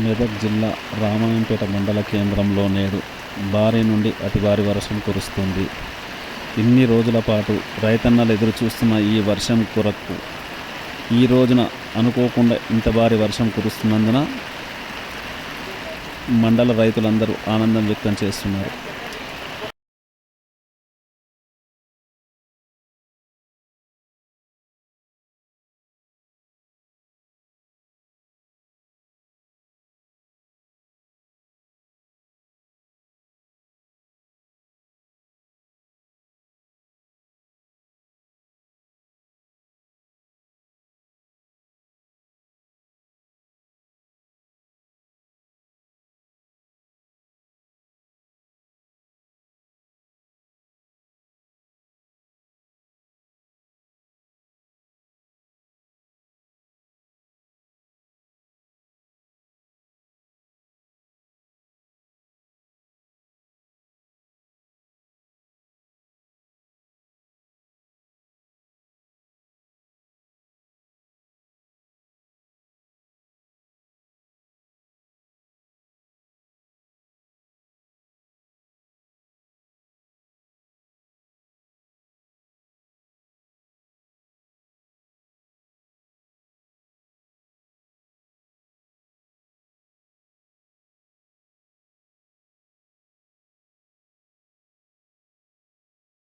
మెదక్ జిల్లా రామాయంపేట మండల కేంద్రంలో నేడు భారీ నుండి అతి భారీ వర్షం కురుస్తుంది. ఇన్ని రోజుల పాటు రైతన్నలు ఎదురు చూస్తున్న ఈ వర్షం కొరకు. ఈ రోజున అనుకోకుండా ఇంత భారీ వర్షం కురుస్తున్నందున మండల రైతులందరూ ఆనందం వ్యక్తం చేస్తున్నారు.